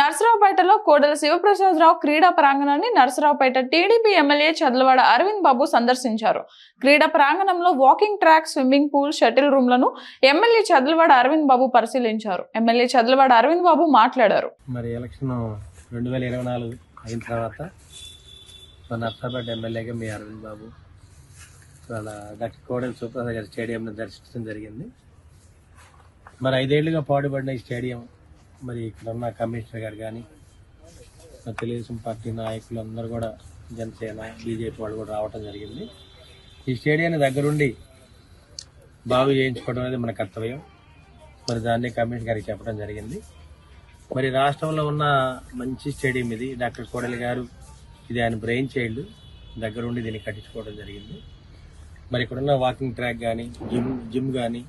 నర్సరావుపేటలో కోడెల శివప్రసాదరావు క్రీడా ప్రాంగణాన్ని Narasaraopet TDP MLA Chadalavada Aravind Babu సందర్శించారు. క్రీడా ప్రాంగణంలో walking track swimming pool shuttle రూమ్లను MLA Chadalavada Aravind Babu పరిశీలించారు. ఎమ్మెల్యే చదలవాడ అరవింద్ బాబు మాట్లాడారు. మరి ఎలక్షన్ రెండు వేల ఇరవై నాలుగు అయిన తర్వాత మన ఎమ్మెల్యేగా మీ అరవింద్ బాబు చాలా డాక్టర్ కోడెల సుప్రసాద్ గారి స్టేడియంను దర్శించడం జరిగింది. మరి ఐదేళ్ళుగా పాడుపడిన ఈ స్టేడియం మరి ఇక్కడున్న కమిషనర్ గారు కానీ తెలుగుదేశం పార్టీ నాయకులు అందరూ కూడా జనసేన బీజేపీ వాళ్ళు కూడా రావటం జరిగింది. ఈ స్టేడియాన్ని దగ్గరుండి బాగు చేయించుకోవడం అనేది మన కర్తవ్యం. మరి దాన్ని కమిషనర్ గారికి చెప్పడం జరిగింది. మరి రాష్ట్రంలో ఉన్న మంచి స్టేడియం ఇది. డాక్టర్ కోడలి గారు ఇది ఆయన బ్రెయిన్ చైల్డ్. దగ్గరుండి దీన్ని కట్టించుకోవడం జరిగింది. మరి ఇక్కడున్న వాకింగ్ ట్రాక్ కానీ జిమ్ జిమ్ కానీ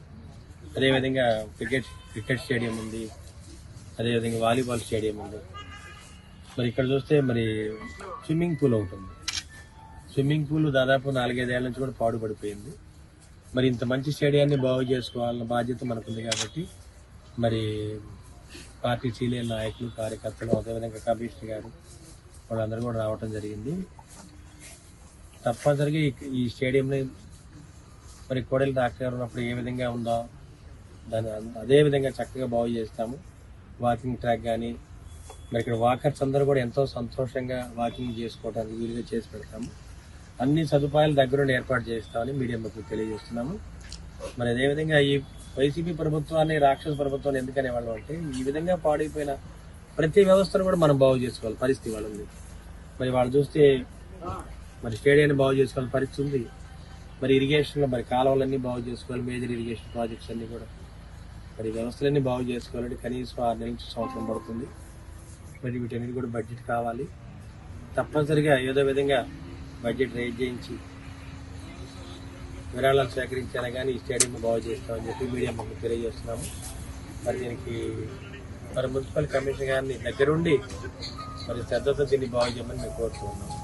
అదేవిధంగా క్రికెట్ క్రికెట్ స్టేడియం ఉంది. అదేవిధంగా వాలీబాల్ స్టేడియం ఉంది. మరి ఇక్కడ చూస్తే మరి స్విమ్మింగ్ పూల్ ఒకటి స్విమ్మింగ్ పూల్ దాదాపు నాలుగైదేళ్ళ నుంచి కూడా పాడుపడిపోయింది. మరి ఇంత మంచి స్టేడియాన్ని బాగు చేసుకోవాలన్న బాధ్యత మనకుంది కాబట్టి మరి పార్టీ సీనియర్ నాయకులు కార్యకర్తలు అదేవిధంగా కమిషనర్ గారు వాళ్ళందరూ కూడా రావటం జరిగింది. తప్పనిసరిగా ఈ- ఈ స్టేడియంని మరి కోడెల డాక్టర్ ఉన్నప్పుడు ఏ విధంగా ఉందో దాన్ని అదే విధంగా చక్కగా బాగు చేస్తాము. వాకింగ్ ట్రాక్ కానీ మరి ఇక్కడ వాకర్స్ అందరూ కూడా ఎంతో సంతోషంగా వాకింగ్ చేసుకోవడానికి వీలుగా చేసి పెడతాము. అన్ని సదుపాయాలు దగ్గరుండి ఏర్పాటు చేస్తామని మీడియా మీకు తెలియజేస్తున్నాము. మరి అదేవిధంగా ఈ వైసీపీ ప్రభుత్వాన్ని రాక్షస ప్రభుత్వాన్ని ఎందుకనే వాళ్ళు అంటే ఈ విధంగా పాడైపోయిన ప్రతి వ్యవస్థను కూడా మనం బాగు చేసుకోవాలి పరిస్థితి వాళ్ళు ఉంది మరి వాళ్ళు చూస్తే మరి స్టేడియాన్ని బాగు చేసుకోవాలి పరిస్థితి ఉంది. మరి ఇరిగేషన్లో మరి కాలువలన్నీ బాగు చేసుకోవాలి మేజర్ ఇరిగేషన్ ప్రాజెక్ట్స్ అన్నీ కూడా. మరి వ్యవస్థలన్నీ బాగు చేసుకోవాలంటే కనీసం ఆరు నెలల నుంచి సంవత్సరం పడుతుంది. మరి వీటన్నిటి కూడా బడ్జెట్ కావాలి. తప్పనిసరిగా ఏదో విధంగా బడ్జెట్ రేట్ చేయించి విరాళాలు సేకరించారా కానీ ఈ స్టేడియం బాగు చేస్తామని చెప్పి మీడియా మాకు తెలియజేస్తున్నాము. మరి దీనికి మరి మున్సిపల్ కమిషనర్ గారిని దగ్గరుండి మరి శ్రద్ధతో దీన్ని బాగు చేయమని మేము కోరుతున్నాము